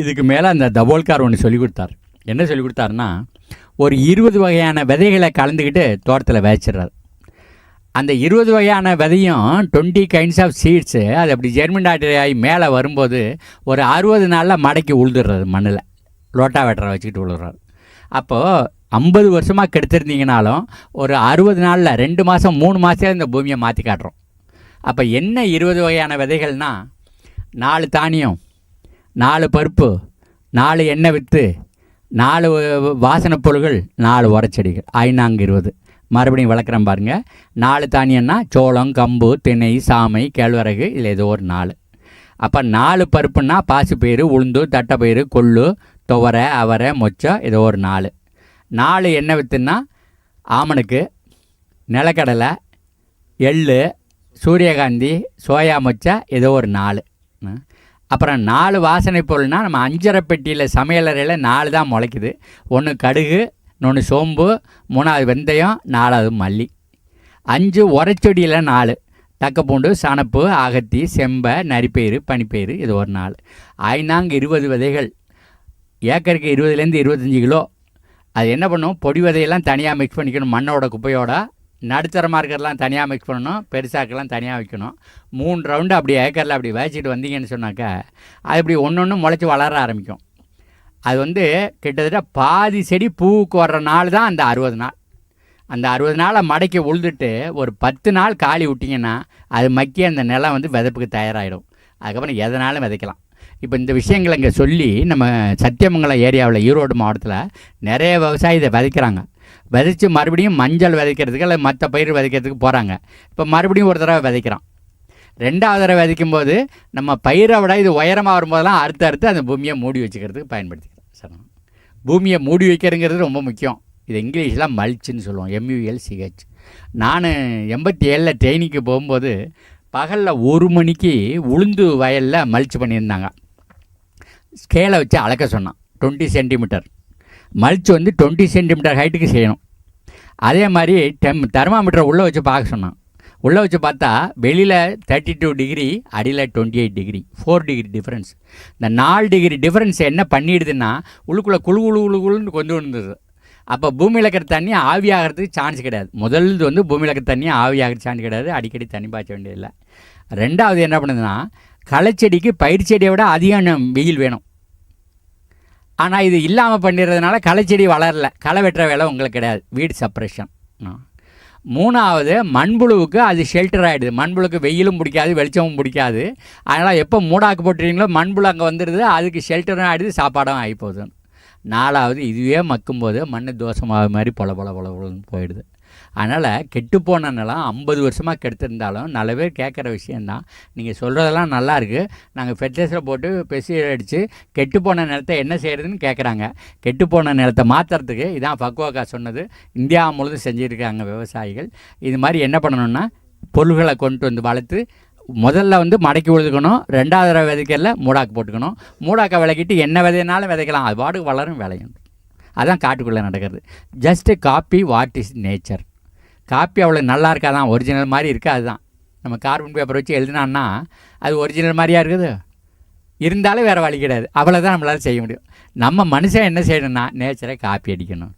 இதுக்கு மேலே அந்த தபோல்கார் ஒன்று சொல்லி கொடுத்தார். என்ன சொல்லி கொடுத்தாருன்னா ஒரு இருபது வகையான விதைகளை கலந்துக்கிட்டு தோட்டத்தில் விதைச்சிடுறாரு. அந்த இருபது வகையான விதையும் டுவெண்ட்டி கைண்ட்ஸ் ஆஃப் சீட்ஸு அது அப்படி ஜெர்மினாட் ஆகி மேலே வரும்போது ஒரு அறுபது நாளில் மடக்கி உழுதுடுறாரு மண்ணில். லோட்டா வெட்டரை வச்சுக்கிட்டு உழுதுறாரு. அப்போது ஐம்பது வருஷமாக கெடுத்திருந்தீங்கனாலும் ஒரு அறுபது நாளில் ரெண்டு மாதம் மூணு மாதத்தில் இந்த பூமியை மாற்றி காட்டுறோம். அப்போ என்ன இருபது வகையான விதைகள்னால் நாலு தானியம் நாலு பருப்பு நாலு எண்ணெய் விற்று நாலு வாசனை பொருள்கள் நாலு உரச்செடிகள். ஐநாங்க இருபது. மறுபடியும் வளர்க்குறேன் பாருங்கள் நாலு தானியம்னா சோளம் கம்பு திணை சாமை கேழ்வரகு இதில் ஏதோ ஒரு நாலு. அப்போ நாலு பருப்புன்னா பாசிப்பயிறு உளுந்து தட்டைப்பயிறு கொள்ளு துவரை அவரை மொச்சை ஏதோ ஒரு நாலு. நாலு எண்ணெய் விற்றுன்னா ஆமனுக்கு நிலக்கடலை எள் சூரியகாந்தி சோயா மொச்சை ஏதோ ஒரு நாலு. ம். அப்புறம் நாலு வாசனை பொருள்னா நம்ம அஞ்சரை பெட்டியில் சமையலறையில் நாலு தான் முளைக்குது. ஒன்று கடுகு இன்னொன்று சோம்பு மூணாவது வெந்தயம் நாலாவது மல்லி. அஞ்சு உரச்செடியில் நாலு. தக்கப்பூண்டு சணப்பு அகத்தி செம்பை நரிப்பயிறு பனிப்பயிறு இது ஒரு நாள் ஐநாங்க இருபது விதைகள். ஏக்கருக்கு இருபதுலேருந்து இருபத்தஞ்சி கிலோ. அது என்ன பண்ணும்? பொடி விதையெல்லாம் தனியாக மிக்ஸ் பண்ணிக்கணும். மண்ணோட குப்பையோட. நடுத்தரமாக இருக்கிறதெல்லாம் தனியாக மிக்ஸ் பண்ணணும் பெருசாக்கெல்லாம் தனியாக வைக்கணும். மூணு ரவுண்டு அப்படி ஏக்கரில் அப்படி வச்சுட்டு வந்தீங்கன்னு சொன்னாக்கா அது இப்படி ஒன்று ஒன்று முளைச்சி வளர ஆரம்பிக்கும். அது வந்து கிட்டத்தட்ட பாதி செடி பூவுக்கு வர்ற நாள் தான் அந்த அறுபது நாள். அந்த அறுபது நாளை மடக்கி உழுதுட்டு ஒரு பத்து நாள் காலி விட்டிங்கன்னா அது மக்கி அந்த நிலம் வந்து விதப்புக்கு தயாராகிடும் அதுக்கப்புறம் எதனாலும் விதைக்கலாம். இப்போ இந்த விஷயங்களை இங்கே சொல்லி நம்ம சத்தியமங்கலம் ஏரியாவில் ஈரோடு மாவட்டத்தில் நிறைய விவசாயி இதை விதைக்கிறாங்க. விதைச்சி மறுபடியும் மஞ்சள் விதைக்கிறதுக்கு இல்லை மற்ற பயிர் விதைக்கிறதுக்கு போகிறாங்க இப்போ மறுபடியும் ஒரு தடவை விதைக்கிறான் ரெண்டாவது தடவை விதைக்கும் போது நம்ம பயிரை விட இது உயரமாக வரும்போதெல்லாம் அறுத்து அறுத்து அந்த பூமியை மூடி வச்சுக்கிறதுக்கு பயன்படுத்திக்கிறோம். சரி பூமியை மூடி வைக்கிறங்கிறது ரொம்ப முக்கியம். இது இங்கிலீஷில் மல்ச்சுன்னு சொல்லுவோம். எம்யூஎல் சிஹெச் நான் எண்பத்தி ஏழில் ட்ரெயினிக்கு போகும்போது பகலில் ஒரு மணிக்கு உளுந்து வயலில் மல்ச் பண்ணியிருந்தாங்க. ஸ்கேலை வச்சு அளக்க சொன்னான். டுவெண்ட்டி சென்டிமீட்டர் மல்ச் வந்து டுவெண்ட்டி சென்டிமீட்டர் ஹைட்டுக்கு செய்யணும். அதே மாதிரி டெம் தெர்மாமீட்டரை உள்ளே வச்சு பார்க்க சொன்னான். உள்ளே வச்சு பார்த்தா வெளியில் தேர்ட்டி டூ டிகிரி அடியில் twenty eight degree four degree difference இந்த நாலு டிகிரி டிஃப்ரென்ஸ் என்ன பண்ணிடுதுன்னா உள்ளுக்குள்ளே குழு குழு குழு குழுன்னு கொண்டு வந்தது அப்போ பூமியில் இருக்கிற தண்ணி ஆவியாகிறதுக்கு சான்ஸ் கிடையாது. முதல்து வந்து பூமியில் இருக்கிற தண்ணி ஆவியாகிற சான்ஸ் கிடையாது. அடிக்கடி தண்ணி பாய்ச்ச வேண்டியதில்லை. ரெண்டாவது என்ன பண்ணுதுன்னா களைச்செடிக்கு பயிர் செடியை விட அதிகம் வெயில் வேணும். ஆனால் இது இல்லாமல் பண்ணிடுறதுனால களைச்செடி வளரல. களை வெட்டுற வேலை உங்களுக்கு கிடையாது. வீடு செப்ரேஷன் மூணாவது மண்புழுவுக்கு அது ஷெல்டர் ஆகிடுது மண்புழுக்கு வெயிலும் பிடிக்காது வெளிச்சமும் பிடிக்காது. அதனால் எப்போ மூடாக்கு போட்டுறீங்களோ மண்புழு அங்கே வந்துடுது அதுக்கு ஷெல்டரும் ஆகிடுது சாப்பாடும் ஆகி போகுது. நாலாவது இதுவே மக்கும்போது மண் தோசமாக மாதிரி பொல பொல பொல பொலன்னு போயிடுது. அதனால் கெட்டுப்போன நிலம் ஐம்பது வருஷமாக கெடுத்திருந்தாலும் நல்ல பேர் கேட்குற விஷயந்தான். நீங்கள் சொல்கிறதெல்லாம் நல்லாயிருக்கு நாங்கள் ஃபெர்டிலைசர் போட்டு பெஸ்டிசைட் அடித்து கெட்டுப்போன நிலத்தை என்ன செய்கிறதுன்னு கேட்குறாங்க. கெட்டுப்போன நிலத்தை மாற்றுறதுக்கு இதான் ஃபக்வாக்கா சொன்னது. இந்தியா முழுதும் செஞ்சுருக்காங்க விவசாயிகள். இது மாதிரி என்ன பண்ணணும்னா பொருள்களை கொண்டு வந்து வளர்த்து முதல்ல வந்து மடக்கி விழுதுக்கணும் ரெண்டாவது தடவை விதைக்கல மூடாக்கு போட்டுக்கணும். மூடாக்கை விளக்கிட்டு என்ன விதைனாலும் விதைக்கலாம். அது பாட்டுக்கு வளரும் விளையும். அதான் காட்டுக்குள்ளே நடக்கிறது. Just copy what is nature copy அவ்வளோ நல்லா இருக்காதான் ஒரிஜினல் மாதிரி இருக்கா அதுதான் நம்ம கார்பன் பேப்பர் வச்சு எழுதினான்னா அது ஒரிஜினல் மாதிரியா இருக்குது? இருந்தாலும் வேறு வழி கிடையாது. அவ்வளோதான் நம்மளால் செய்ய முடியும். நம்ம மனுஷன் என்ன செய்யணும்னா நேச்சரை காப்பி அடிக்கணும்.